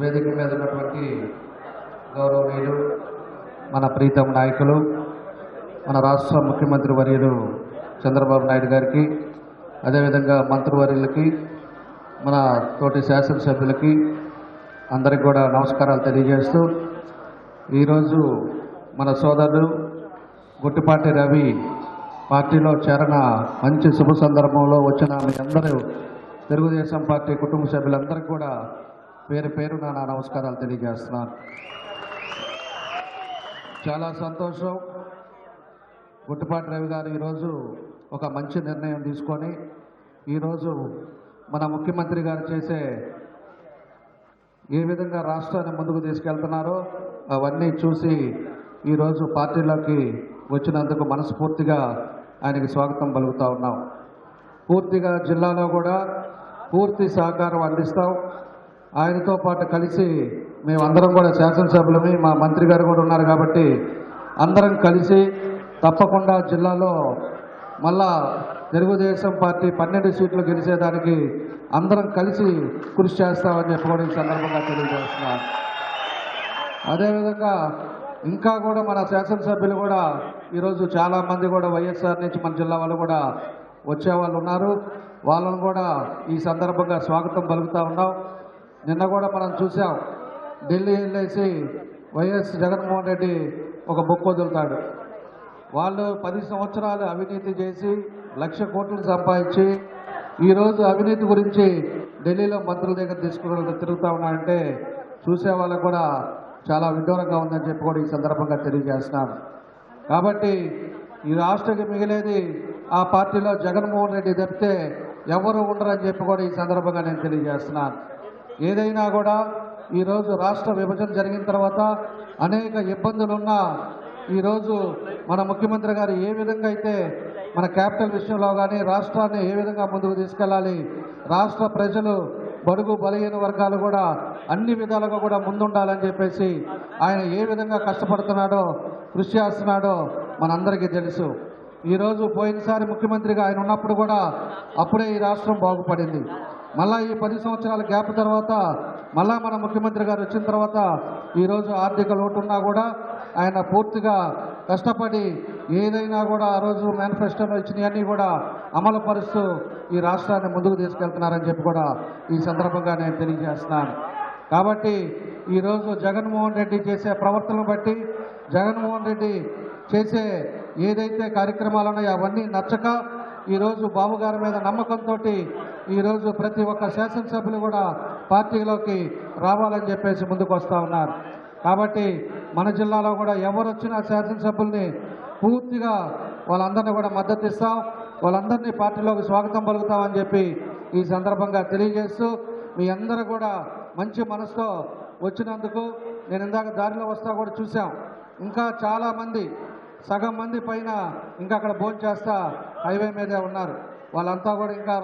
వేదిక మీద ఉన్నటువంటి గౌరవనీయులు మన ప్రీతం నాయకులు మన రాష్ట్ర ముఖ్యమంత్రి వర్యులు చంద్రబాబు నాయుడు గారికి అదేవిధంగా మంత్రివర్యులకి మన తోటి శాసనసభ్యులకి అందరికి కూడా నమస్కారాలు తెలియజేస్తూ ఈరోజు మన సోదరుడు గుట్టిపాటి రవి పార్టీలో చేరన మంచి శుభ సందర్భంలో వచ్చిన మీ అందరూ తెలుగుదేశం పార్టీ కుటుంబ సభ్యులందరికీ కూడా పేరు పేరు నా నమస్కారాలు తెలియజేస్తున్నాను. చాలా సంతోషం. గుట్టుపాటి రవి గారు ఈరోజు ఒక మంచి నిర్ణయం తీసుకొని ఈరోజు మన ముఖ్యమంత్రి గారు చేసే ఏ విధంగా రాష్ట్రాన్ని ముందుకు తీసుకెళ్తున్నారో అవన్నీ చూసి ఈరోజు పార్టీలోకి వచ్చినందుకు మనస్ఫూర్తిగా ఆయనకి స్వాగతం పలుకుతా ఉన్నాం. పూర్తిగా జిల్లాలో కూడా పూర్తి సహకారం అందిస్తాం. ఆయనతో పాటు కలిసి మేమందరం కూడా శాసనసభ్యులమే మా మంత్రి గారు కూడా ఉన్నారు కాబట్టి అందరం కలిసి తప్పకుండా జిల్లాలో మళ్ళా తెలుగుదేశం పార్టీ పన్నెండు సీట్లు గెలిచేదానికి అందరం కలిసి కృషి చేస్తామని చెప్పుకోవడం ఈ సందర్భంగా తెలియజేస్తున్నాను. అదేవిధంగా ఇంకా కూడా మన శాసనసభ్యులు కూడా ఈరోజు చాలా మంది కూడా వైఎస్ఆర్ నుంచి మన జిల్లా వాళ్ళు కూడా వచ్చే వాళ్ళు ఉన్నారు. వాళ్ళను కూడా ఈ సందర్భంగా స్వాగతం పలుకుతా ఉన్నాం. నిన్న కూడా మనం చూసాం ఢిల్లీ వెళ్ళేసి వైఎస్ జగన్మోహన్ రెడ్డి ఒక బుక్ వదులుతాడు. వాళ్ళు పది సంవత్సరాలు అవినీతి చేసి లక్ష కోట్లు సంపాదించి ఈరోజు అవినీతి గురించి ఢిల్లీలో మంత్రుల దగ్గర తీసుకున్న తిరుగుతూ ఉన్నారంటే చూసే వాళ్ళకు కూడా చాలా విడ్డూరంగా ఉందని చెప్పి కూడా ఈ సందర్భంగా తెలియజేస్తున్నాను. కాబట్టి ఈ రాష్ట్రానికి మిగిలేది ఆ పార్టీలో జగన్మోహన్ రెడ్డి తప్పితే ఎవరు ఉండరని చెప్పి కూడా ఈ సందర్భంగా నేను తెలియజేస్తున్నాను. ఏదైనా కూడా ఈరోజు రాష్ట్ర విభజన జరిగిన తర్వాత అనేక ఇబ్బందులున్నా ఈరోజు మన ముఖ్యమంత్రి గారు ఏ విధంగా అయితే మన క్యాపిటల్ విషయంలో కానీ రాష్ట్రాన్ని ఏ విధంగా ముందుకు తీసుకెళ్ళాలి రాష్ట్ర ప్రజలు బడుగు బలహీన వర్గాలు కూడా అన్ని విధాలుగా కూడా ముందుండాలని చెప్పేసి ఆయన ఏ విధంగా కష్టపడుతున్నాడో కృషి చేస్తున్నాడో మనందరికీ తెలుసు. ఈరోజు పోయినసారి ముఖ్యమంత్రిగా ఆయన ఉన్నప్పుడు కూడా అప్పుడే ఈ రాష్ట్రం బాగుపడింది. మళ్ళా ఈ పది సంవత్సరాల గ్యాప్ తర్వాత మళ్ళా మన ముఖ్యమంత్రి గారు వచ్చిన తర్వాత ఈరోజు ఆర్థిక లోటు ఉన్నా కూడా ఆయన పూర్తిగా కష్టపడి ఏదైనా కూడా ఆ రోజు మేనిఫెస్టోలో ఇచ్చినవన్నీ కూడా అమలు పరుస్తూ ఈ రాష్ట్రాన్ని ముందుకు తీసుకెళ్తున్నారని చెప్పి కూడా ఈ సందర్భంగా నేను తెలియజేస్తున్నాను. కాబట్టి ఈరోజు జగన్మోహన్ రెడ్డి చేసే ప్రవర్తనను బట్టి జగన్మోహన్ రెడ్డి చేసే ఏదైతే కార్యక్రమాలు ఉన్నాయో అవన్నీ నచ్చక ఈరోజు బాబు గారి మీద నమ్మకంతో ఈరోజు ప్రతి ఒక్క శాసనసభ్యులు కూడా పార్టీలోకి రావాలని చెప్పేసి ముందుకు వస్తూ ఉన్నారు. కాబట్టి మన జిల్లాలో కూడా ఎవరు వచ్చినా శాసనసభ్యుల్ని పూర్తిగా వాళ్ళందరినీ కూడా మద్దతు ఇస్తాం వాళ్ళందరినీ పార్టీలోకి స్వాగతం పలుకుతామని చెప్పి ఈ సందర్భంగా తెలియజేస్తూ మీ అందరూ కూడా మంచి మనసుతో వచ్చినందుకు నేను ఇందాక దారిలో వస్తా కూడా చూసాం ఇంకా చాలామంది సగం మంది పైన ఇంకా అక్కడ భోజనం చేస్తా హైవే మీదే ఉన్నారు. వాళ్ళంతా కూడా ఇంకా